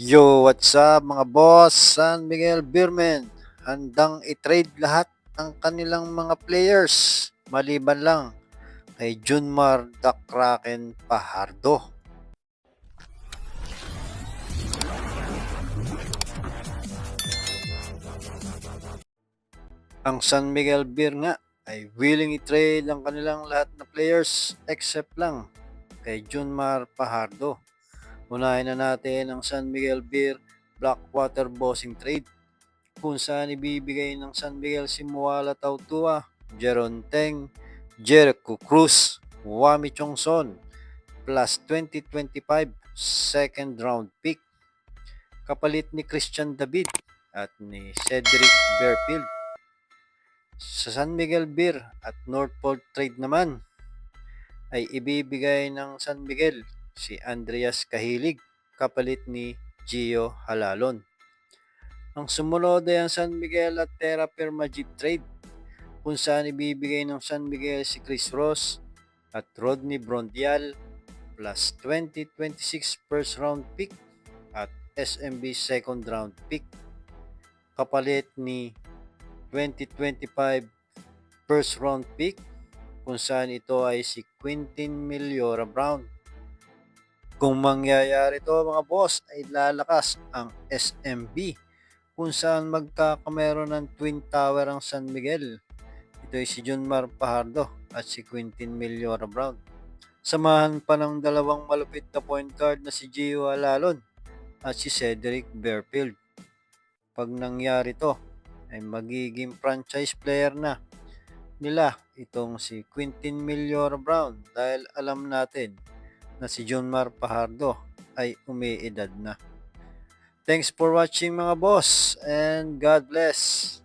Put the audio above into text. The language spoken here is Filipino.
Yo, what's up mga boss? San Miguel Beerman. Handang i-trade lahat ng kanilang mga players. Maliban lang kay Junmar Dakraken Pahardo. Ang San Miguel Beer nga ay willing i-trade ang kanilang lahat na players except lang kay Junmar Pahardo. Unahin na natin ang San Miguel Beer Blackwater Bossing Trade kung saan ibibigay ng San Miguel si Muala Tautua, Jeron Teng, Jericho Cruz, Wami Chongson plus 2025 second round pick kapalit ni Christian David at ni Cedric Bearfield. Sa San Miguel Beer at Northport Trade naman ay ibibigay ng San Miguel si Andreas Kahilig kapalit ni Gio Halalon. Ang sumunod ay ang San Miguel at Terra Firma Jeep Trade kung saan ibibigay ng San Miguel si Chris Ross at Rodney Brondial plus 2026 first round pick at SMB second round pick kapalit ni 2025 first round pick kung saan ito ay si Quintin Meliora Brown. Kung mangyayari ito mga boss ay lalakas ang SMB kung saan magkakameron ng Twin Tower ang San Miguel. Ito ay si Junmar Pahardo at si Quintin Meliora Brown. Samahan pa ng dalawang malupit na point guard na si Gio Alalon at si Cedric Bearfield. Pag nangyari to, ay magiging franchise player na nila itong si Quintin Meliora Brown dahil alam natin na si Junmar Pahardo ay umiidad na. Thanks for watching mga boss and God bless.